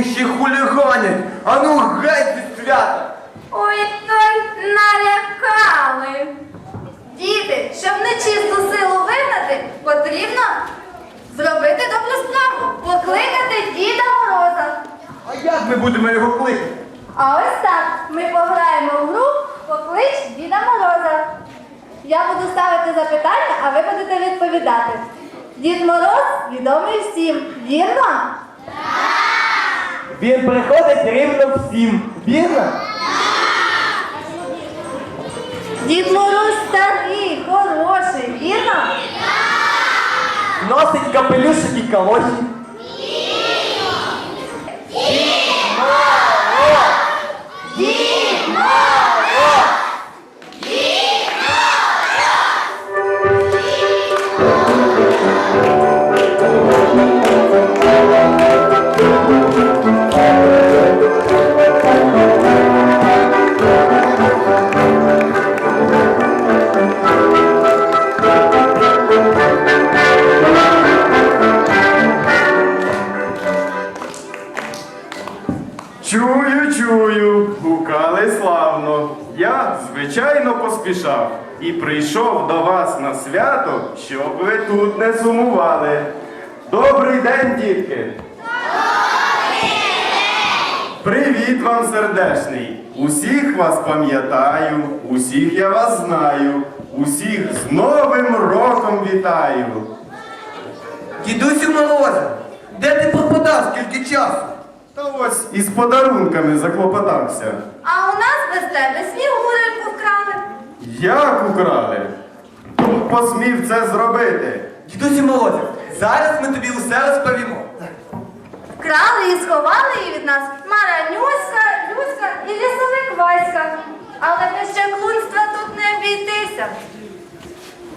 А вони ще хуліганять. А ну геть зі свята. Ой, той налякали. Діти, щоб нечисту силу вигнати, потрібно зробити добру справу, покликати Діда Мороза. А як ми будемо його кликати? А ось так ми пограємо в гру Поклич Діда Мороза. Я буду ставити запитання, а ви будете відповідати. Дід Мороз відомий всім, вірно? Він приходить рівно всім. Вірно? Дід Мороз старий, хороший, вірно? Носить капелюшок і калоші. Чую, поспішав і прийшов до вас на свято, щоб ви тут не сумували. Добрий день, дітки! Привіт вам, сердешний! Усіх вас пам'ятаю, усіх я вас знаю, усіх з Новим роком вітаю. Дідусю Морозе, де ти пропадав скільки часу? Та ось із подарунками заклопотався. А у нас без тебе снігуреньку вкрали. Як украли? Хто посмів це зробити? Дідусю Морозе, зараз ми тобі усе розповімо. Вкрали і сховали її від нас Маранюська, Люська і лісовик Васька. Але без чаклунства тут не обійтися.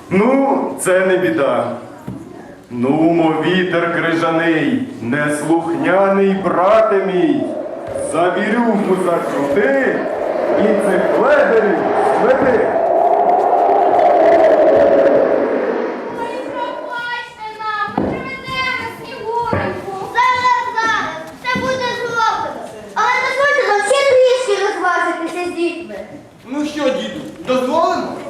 Ну, це не біда. Нумо, вітер крижаний, неслухняний брате мій, за вірюху закрути і цих ледерів зведи. Ой, пробачте нам, ми приведемо снігуреньку. Зараз, зараз, це буде зроблено. Але дозвольте нам ще трішки розважитися з дітьми. Ну що,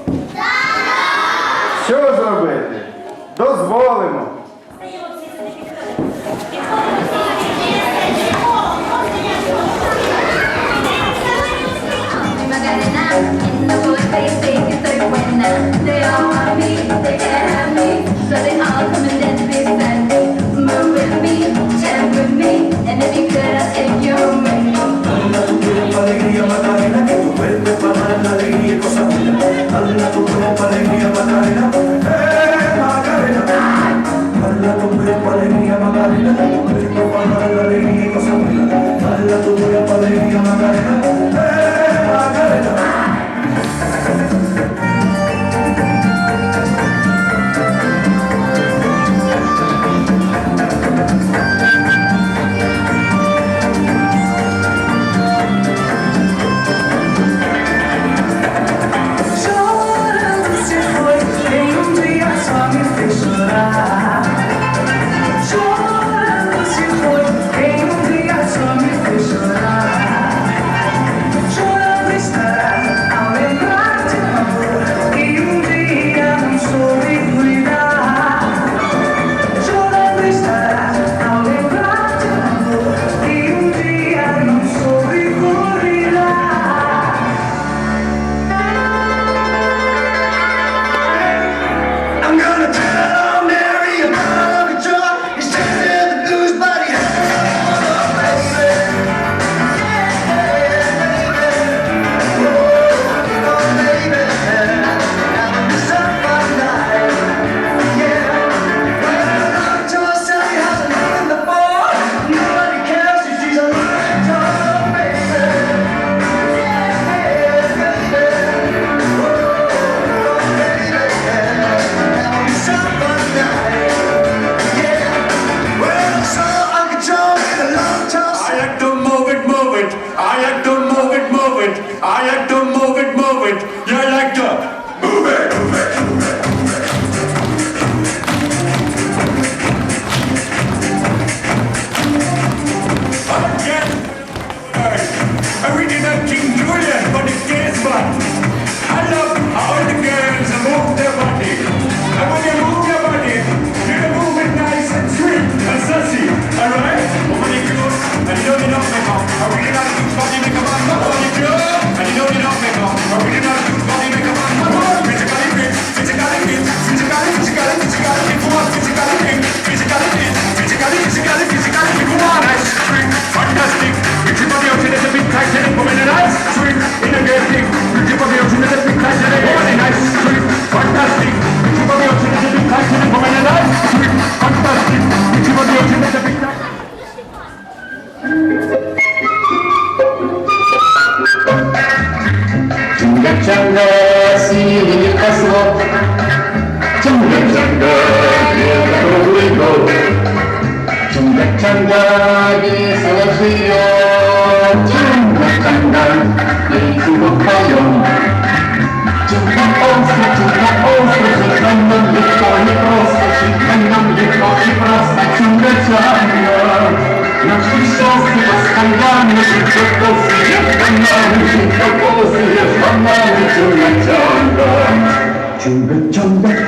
중백 정백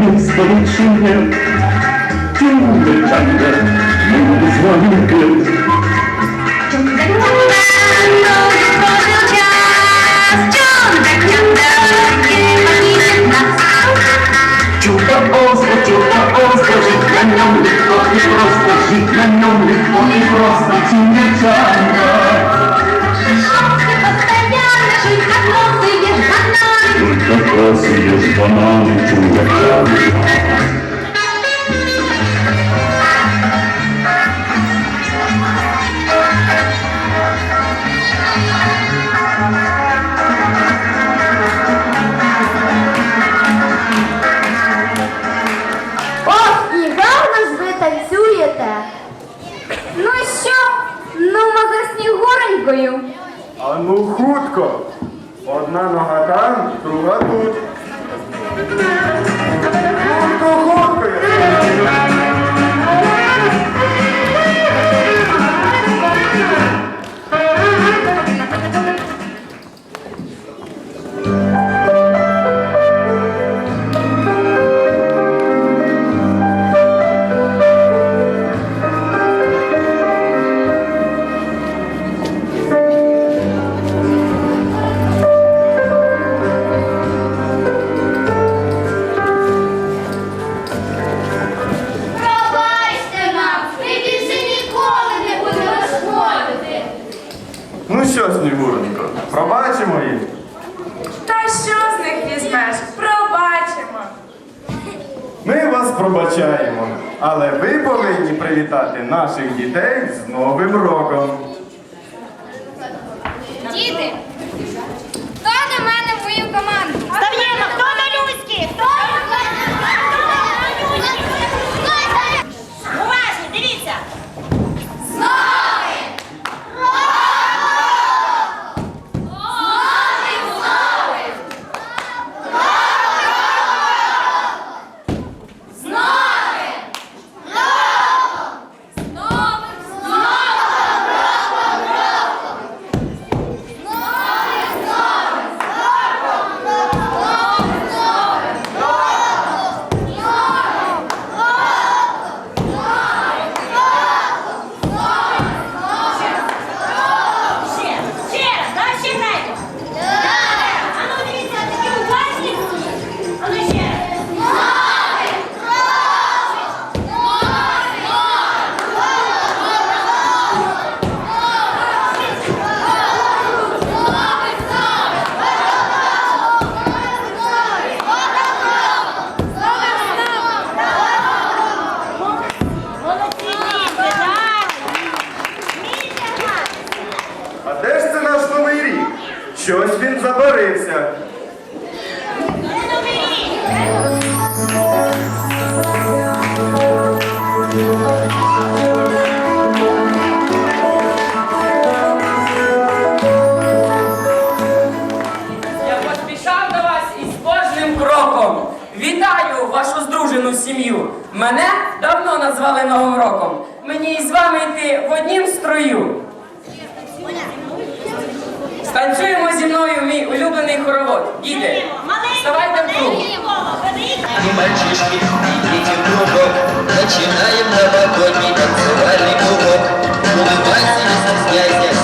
눈썹을 치며 중백 정백 눈썹을 끝 Відканьонних вони просто тінячанка. Только красные бананы, чувак, чувак. Снігуренькою. А ну хутко. Одна нога там, друга тут. сім'ю. Мене давно назвали Новим роком. Мені і з вами йти в однім строю. Станцюємо зі мною мій улюблений хоровод. Діти, вставайте в круг. И мальчишки, идите кругом, начинаем новогодний танцювальний клубок. Улыбайся, не стесняйся,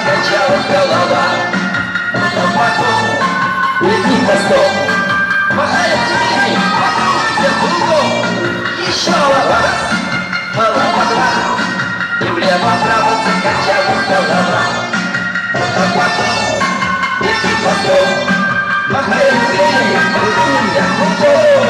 закачалась голова. А потом уйди хвостом, махая крыльями, покружимся кругом. Еще раз, голова два, и влево-вправо закачалась голова. А потом уйди хвостом, махая крыльями, покружимся кругом.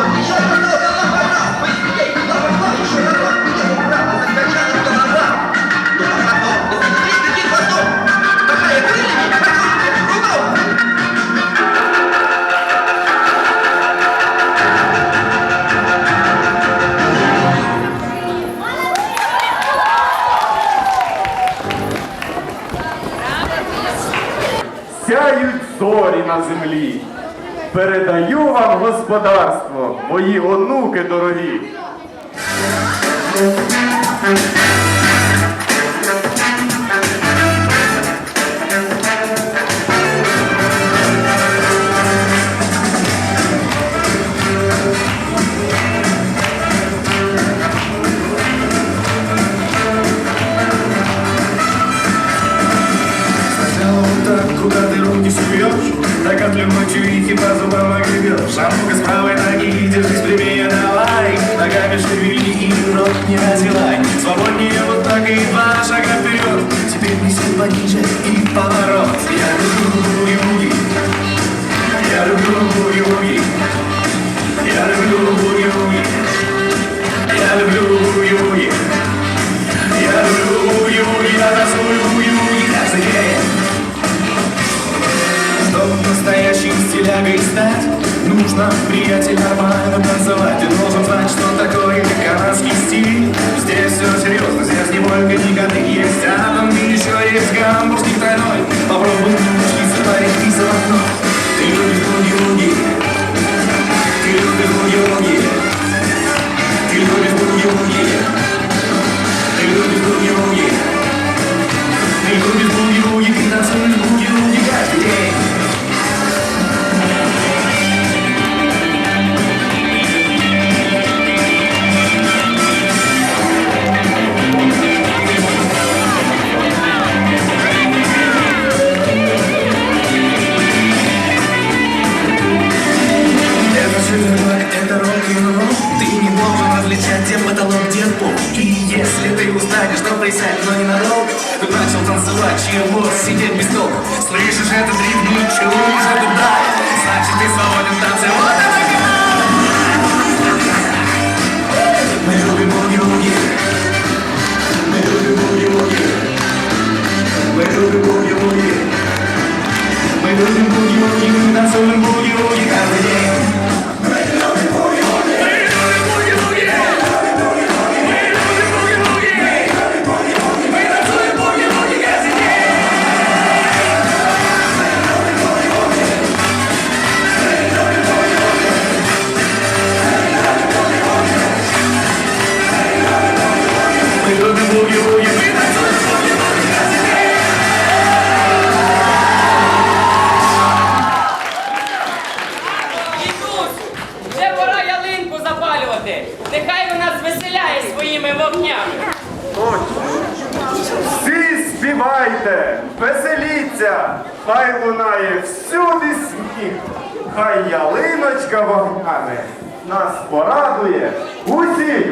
зорі на землі. Передаю вам господарство, мої онуки дорогі. Руки суешь Так от ночью и по зубам огребешь А ну-ка с правой ноги, держись прямее, давай. Ногами шевели и рот не разевай. Свободнее вот так и два шага вперед Теперь неси пониже и поворот. Я люблю юги Я люблю юги Я люблю юги Я люблю ты устанешь, то присядь, но ненадолго. Ты начал танцевать, чего сидеть без толку Слышишь этот ритм, и чуешь эту даль Значит, ты свободен в танце, вот это Мы любим Мы любим буги-буги Мы любим буги-буги Мы любим буги-буги, мы танцуем буги-буги каждый день співайте, веселіться, хай лунає всюди сміх, хай ялиночка вогняне нас порадує усіх.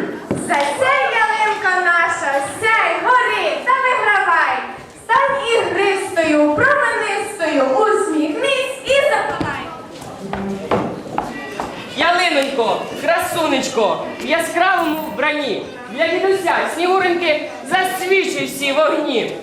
Засяй, ялинка наша, сяй, гори та вигравай. Стань ігристою, променистою, усміхнись і запалай. Ялинонько, красунечко, в яскравому вбранні. Для дідуся снігуреньки засвічуй всі вогні.